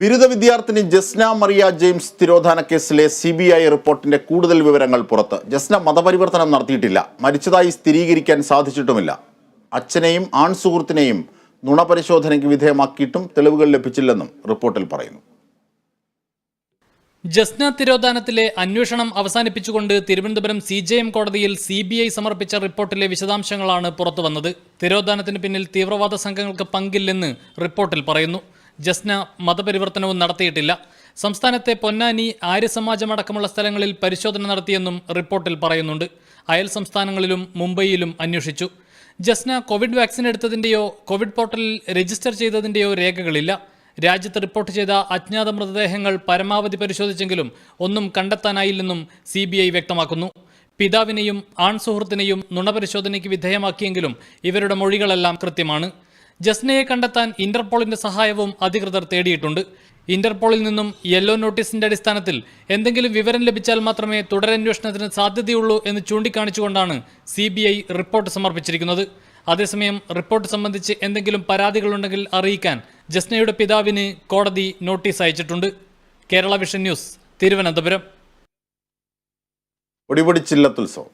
ബിരുദ വിദ്യാർത്ഥിനി ജസ്ന മറിയ ജെയിംസ് തിരോധാന കേസിലെ സി ബി ഐ റിപ്പോർട്ടിന്റെ കൂടുതൽ വിവരങ്ങൾ പുറത്ത്. ജസ്ന മതപരിവർത്തനം നടത്തിയിട്ടില്ല. മരിച്ചതായി സ്ഥിരീകരിക്കാൻ സാധിച്ചിട്ടുമില്ല. അച്ഛനെയും ആൺ സുഹൃത്തിനെയും നുണപരിശോധനയ്ക്ക് വിധേയമാക്കിയിട്ടും തെളിവുകൾ ലഭിച്ചില്ലെന്നും റിപ്പോർട്ടിൽ പറയുന്നു. ജസ്ന തിരോധാനത്തിലെ അന്വേഷണം അവസാനിപ്പിച്ചുകൊണ്ട് തിരുവനന്തപുരം സി ജെ എം കോടതിയിൽ സി ബി ഐ സമർപ്പിച്ച റിപ്പോർട്ടിലെ വിശദാംശങ്ങളാണ് പുറത്തുവന്നത്. തിരോധാനത്തിന് പിന്നിൽ തീവ്രവാദ സംഘങ്ങൾക്ക് പങ്കില്ലെന്ന് റിപ്പോർട്ടിൽ പറയുന്നു. ജസ്ന മതപരിവർത്തനവും നടത്തിയിട്ടില്ല. സംസ്ഥാനത്തെ പൊന്നാനി ആര്യസമാജമടക്കമുള്ള സ്ഥലങ്ങളിൽ പരിശോധന നടത്തിയെന്നും റിപ്പോർട്ടിൽ പറയുന്നുണ്ട്. അയൽ സംസ്ഥാനങ്ങളിലും മുംബൈയിലും അന്വേഷിച്ചു. ജസ്ന കോവിഡ് വാക്സിൻ എടുത്തതിന്റെയോ കോവിഡ് പോർട്ടലിൽ രജിസ്റ്റർ ചെയ്തതിന്റെയോ രേഖകളില്ല. രാജ്യത്ത് റിപ്പോർട്ട് ചെയ്ത അജ്ഞാത മൃതദേഹങ്ങൾ പരമാവധി പരിശോധിച്ചെങ്കിലും ഒന്നും കണ്ടെത്താനായില്ലെന്നും സി വ്യക്തമാക്കുന്നു. പിതാവിനെയും ആൺ സുഹൃത്തിനെയും നുണപരിശോധനയ്ക്ക് വിധേയമാക്കിയെങ്കിലും ഇവരുടെ മൊഴികളെല്ലാം കൃത്യമാണ്. ജസ്നയെ കണ്ടെത്താൻ ഇന്റർപോളിന്റെ സഹായവും അധികൃതർ തേടിയിട്ടുണ്ട്. ഇന്റർപോളിൽ നിന്നും യെല്ലോ നോട്ടീസിന്റെ അടിസ്ഥാനത്തിൽ എന്തെങ്കിലും വിവരം ലഭിച്ചാൽ മാത്രമേ തുടരന്വേഷണത്തിന് സാധ്യതയുള്ളൂ എന്ന് ചൂണ്ടിക്കാണിച്ചുകൊണ്ടാണ് സി റിപ്പോർട്ട് സമർപ്പിച്ചിരിക്കുന്നത്. അതേസമയം റിപ്പോർട്ട് സംബന്ധിച്ച് എന്തെങ്കിലും പരാതികളുണ്ടെങ്കിൽ അറിയിക്കാൻ ജസ്നയുടെ പിതാവിന് കോടതി നോട്ടീസ് അയച്ചിട്ടുണ്ട്. Kerala vision news Thiruvananthapuram. ഒടിപൊടി ചില്ലത്തുത്സവം.